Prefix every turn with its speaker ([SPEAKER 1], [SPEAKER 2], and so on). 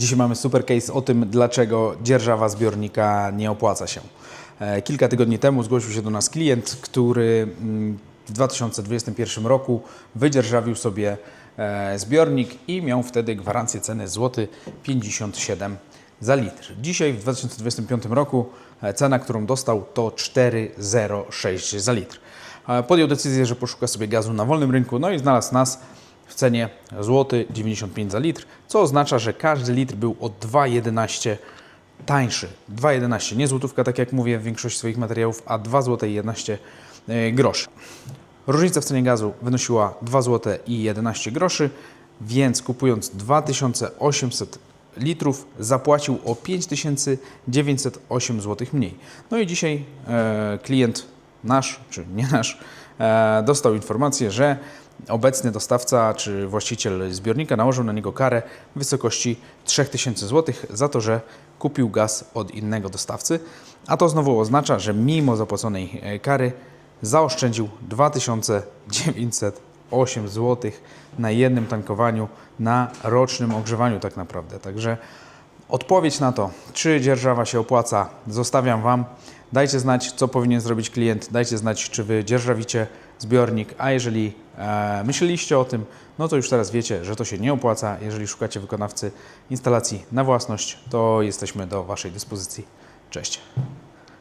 [SPEAKER 1] Dzisiaj mamy super case o tym, dlaczego dzierżawa zbiornika nie opłaca się. E, Kilka tygodni temu zgłosił się do nas klient, który mm, w 2021 roku wydzierżawił sobie e, zbiornik i miał wtedy gwarancję ceny złoty 57 za litr. Dzisiaj w 2025 roku e, cena, którą dostał to 4,06 za litr. Podjął decyzję, że poszuka sobie gazu na wolnym rynku, no i znalazł nas w cenie złoty 95 za litr, co oznacza, że każdy litr był o 2,11 tańszy. 2,11, nie złotówka, tak jak mówię w większości swoich materiałów, a 2 zł i 11 e, groszy. Różnica w cenie gazu wynosiła 2 zł i 11 groszy, więc kupując 2800 litrów zapłacił o 5908 zł mniej. No i dzisiaj e, klient nasz, czy nie nasz, e, dostał informację, że obecny dostawca czy właściciel zbiornika nałożył na niego karę w wysokości 3000 zł za to, że kupił gaz od innego dostawcy, a to znowu oznacza, że mimo zapłaconej e, kary zaoszczędził 2908 zł na jednym tankowaniu, na rocznym ogrzewaniu tak naprawdę. Także Odpowiedź na to, czy dzierżawa się opłaca, zostawiam Wam. Dajcie znać, co powinien zrobić klient, dajcie znać, czy Wy dzierżawicie zbiornik, a jeżeli e, myśleliście o tym, no to już teraz wiecie, że to się nie opłaca. Jeżeli szukacie wykonawcy instalacji na własność, to jesteśmy do Waszej dyspozycji. Cześć.